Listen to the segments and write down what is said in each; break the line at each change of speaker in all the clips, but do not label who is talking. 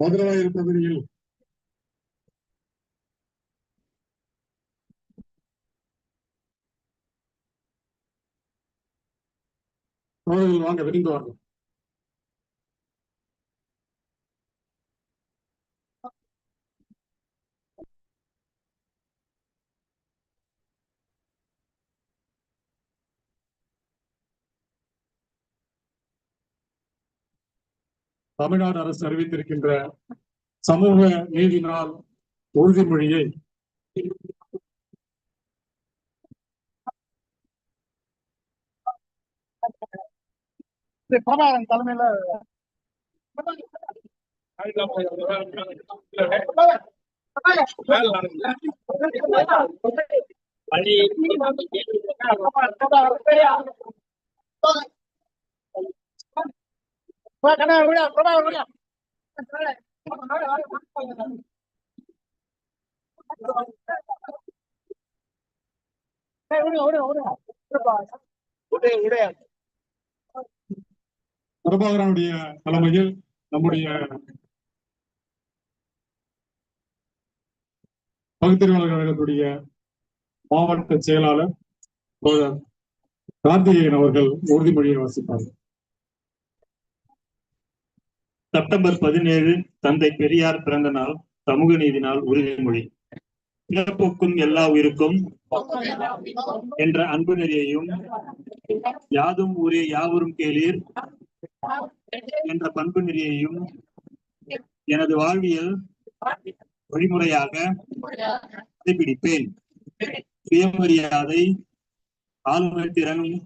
மதுராயிரம் பகுதியில். அவர்கள் வாங்க விரும்புவார்கள் தமிழ்நாடு அரசு அறிவித்திருக்கின்ற சமூக நீதி நாள் உறுதிமொழியை
பிரபாகரன் தலைமையில
பிரபாகரனுடைய தலைமையில் நம்முடைய பகுத்தறிவாளர் கழகத்துடைய மாவட்ட செயலாளர் கார்த்திகேயன் அவர்கள் உறுதிமொழியை வாசிப்பார்கள்
செப்டம்பர் பதினேழு தந்தை பெரியார் பிறந்த நாள் சமூக நீதி நாள் உறுதிமொழி பிறப்புக்கும் எல்லா உயிருக்கும் என்ற அன்பு நெறியையும் யாதும் ஊரே யாவரும் கேளீர் என்ற பண்பு நெறியையும் எனது வாழ்வியல் வழிமுறையாக கடைபிடிப்பேன். சுயமரியாதை ஆளுநர் திறனும்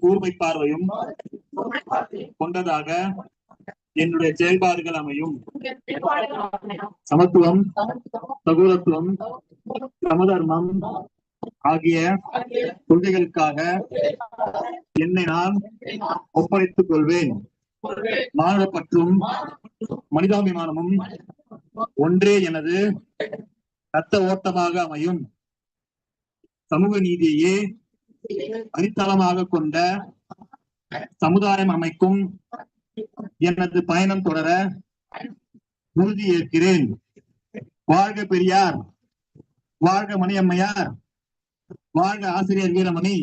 கூர்மை பார்வையும் கொண்டதாக என்னுடைய செயல்பாடுகள் அமையும். சமத்துவம் சகோதரத்துவம் சமதர்மம் ஆகிய கொள்கைகளுக்காக என்னை நான் ஒப்படைத்துக் கொள்வேன். மாநில பற்றும் மனிதாபிமானமும் ஒன்றே எனது ரத்த ஓட்டமாக அமையும். சமூக நீதியையே அடித்தளமாக கொண்ட சமுதாயம் அமைக்கும் எனது பயணம் தொடர உறுதி ஏற்கிறேன் வாழ்க பெரியார் வாழ்க மணியம்மையார் வாழ்க ஆசிரியர் வீரமணி.